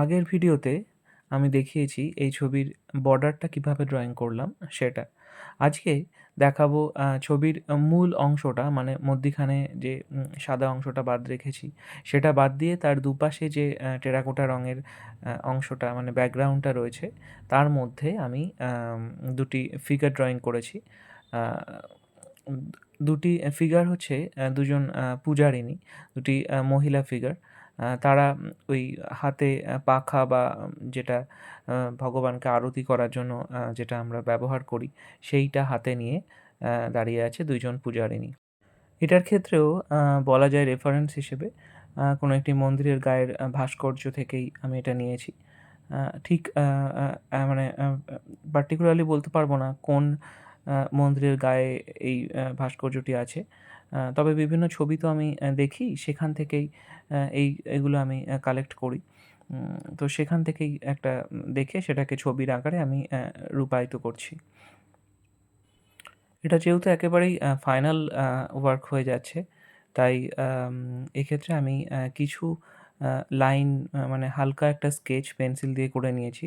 আগের ভিডিওতে আমি দেখিয়েছি এই ছবির বর্ডারটা কীভাবে ড্রয়িং করলাম সেটা। আজকে দেখাবো ছবির মূল অংশটা মানে মধ্যিখানে যে সাদা অংশটা বাদ রেখেছি, সেটা বাদ দিয়ে তার দুপাশে যে টেরাকোটা রঙের অংশটা মানে ব্যাকগ্রাউন্ডটা রয়েছে, তার মধ্যে আমি দুটি ফিগার ড্রয়িং করেছি। দুটি ফিগার হচ্ছে দুজন পূজারিনী দুটি মহিলা ফিগার তারা ওই হাতে পাখা বা যেটা ভগবানকে আরতি করার জন্য যেটা আমরা ব্যবহার করি, সেইটা হাতে নিয়ে দাঁড়িয়ে আছে দুইজন পূজারিণী। এটার ক্ষেত্রেও বলা যায় রেফারেন্স হিসেবে কোনো একটি মন্দিরের গায়ের ভাস্কর্য থেকেই আমি এটা নিয়েছি। ঠিক মানে পার্টিকুলারলি বলতে পারব না কোন মন্দিরের গায়ে এই ভাস্কর্যটি আছে। তবে বিভিন্ন ছবি তো আমি দেখি, সেখান থেকেই এই, এগুলো আমি কালেক্ট করি। তো সেখান থেকেই একটা দেখে সেটাকে ছবির আকারে আমি রূপায়িত করছি। এটা যেহেতু একেবারেই ফাইনাল ওয়ার্ক হয়ে যাচ্ছে, তাই এক্ষেত্রে আমি কিছু লাইন মানে হালকা একটা স্কেচ পেন্সিল দিয়ে করে নিয়েছি।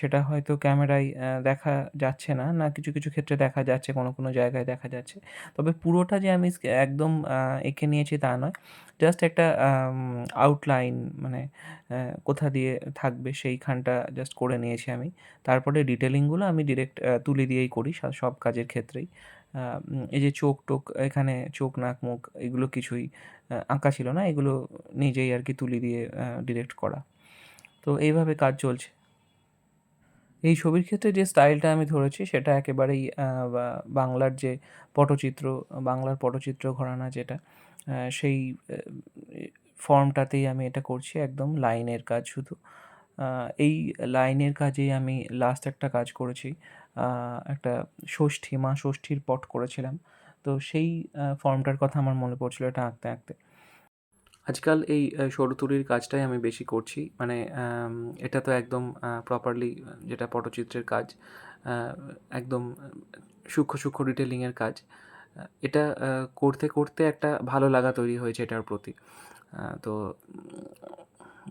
সেটা হয়তো ক্যামেরায় দেখা যাচ্ছে না না কিছু কিছু ক্ষেত্রে দেখা যাচ্ছে, কোনো কোনো জায়গায় দেখা যাচ্ছে। তবে পুরোটা যে আমি একদম এঁকে নিয়েছি তা নয়। জাস্ট একটা আউটলাইন মানে কোথা দিয়ে থাকবে সেইখানটা জাস্ট করে নিয়েছি আমি। তারপরে ডিটেলিংগুলো আমি ডিরেক্ট তুলে দিয়েই করি সব কাজের ক্ষেত্রেই। এই যে চোখ টোক এখানে চোখ, নাক, মুখ, এগুলো কিছুই আঁকা ছিল না, এগুলো নিজেই আর কি তুলি দিয়ে ডিরেক্ট করা। তো এইভাবে কাজ চলছে। এই ছবির ক্ষেত্রে যে স্টাইলটা আমি ধরেছি, সেটা একেবারেই বাংলার যে পটচিত্র, বাংলার পটচিত্র ঘরানা যেটা সেই ফর্মটাতেই আমি এটা করছি, একদম লাইনের কাজ শুধু। এই লাইনের কাজেই আমি লাস্ট একটা কাজ করেছি। একটা ষষ্ঠী, মা ষষ্ঠীর পট করেছিলাম। তো সেই ফর্মটার কথা আমার মনে পড়ছিল এটা আঁকতে আঁকতে। আজকাল এই সরুতুরির কাজটাই আমি বেশি করছি। মানে এটা তো একদম প্রপারলি যেটা পটচিত্রের কাজ একদম সূক্ষ্ম সূক্ষ্ম ডিটেলিংয়ের কাজ এটা করতে করতে একটা ভালো লাগা তৈরি হয়েছে এটার প্রতি। তো,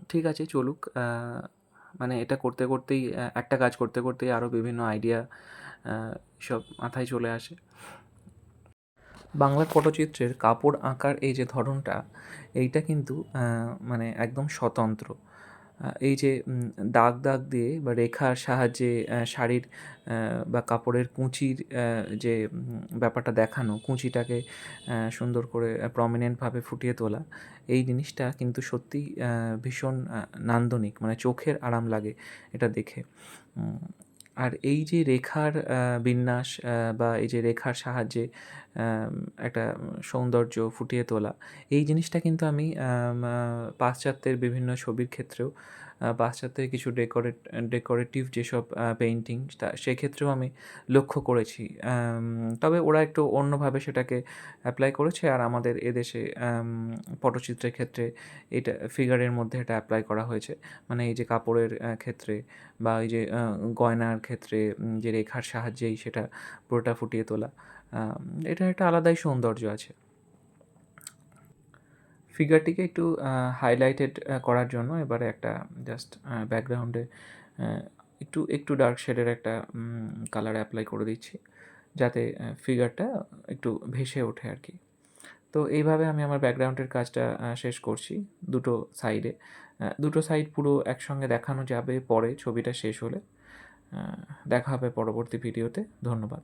ঠিক আছে, চলুক। মানে এটা করতে করতেই একটা কাজ করতে করতেই আরও বিভিন্ন আইডিয়া সব মাথায় চলে আসে। বাংলা পটচিত্রের কাপড় আঁকার এই যে ধরনটা, এইটা কিন্তু মানে একদম স্বতন্ত্র। এই যে দাগ দাগ দিয়ে বা রেখার সাহায্যে শাড়ির বা কাপড়ের কুঁচির যে ব্যাপারটা দেখানো, কুঁচিটাকে সুন্দর করে প্রমিনেন্টভাবে ফুটিয়ে তোলা, এই জিনিসটা কিন্তু সত্যিই ভীষণ নান্দনিক মানে চোখের আরাম লাগে এটা দেখে। আর এই যে রেখার বিন্যাস বা এই যে রেখার সাহায্যে একটা সৌন্দর্য ফুটিয়ে তোলা। এই জিনিসটা কিন্তু আমি পাশ্চাত্যের বিভিন্ন ছবির ক্ষেত্রেও পাশ্চাত্যের কিছু ডেকোরেট ডেকোরেটিভ যেসব পেইন্টিং তা সেক্ষেত্রেও আমি লক্ষ্য করেছি। তবে ওরা একটু অন্যভাবে সেটাকে অ্যাপ্লাই করেছে আর আমাদের এদেশে পটচিত্রের ক্ষেত্রে এটা ফিগারের মধ্যে এটা অ্যাপ্লাই করা হয়েছে। মানে এই যে কাপড়ের ক্ষেত্রে বা এই যে গয়নার ক্ষেত্রে যে রেখার সাহায্যেই সেটা পুরোটা ফুটিয়ে তোলা। এটা একটা আলাদাই সৌন্দর্য আছে। ফিগারটিকে একটু হাইলাইটেড করার জন্য এবারে একটা জাস্ট ব্যাকগ্রাউন্ডে একটু একটু ডার্ক শেডের একটা কালার অ্যাপ্লাই করে দিচ্ছি। যাতে ফিগারটা একটু ভেসে ওঠে আর কি। তো এইভাবে আমি আমার ব্যাকগ্রাউন্ডের কাজটা শেষ করছি দুটো সাইডে দুটো সাইড পুরো একসঙ্গে দেখানো যাবে পরে, ছবিটা শেষ হলে। দেখা হবে পরবর্তী ভিডিওতে ধন্যবাদ।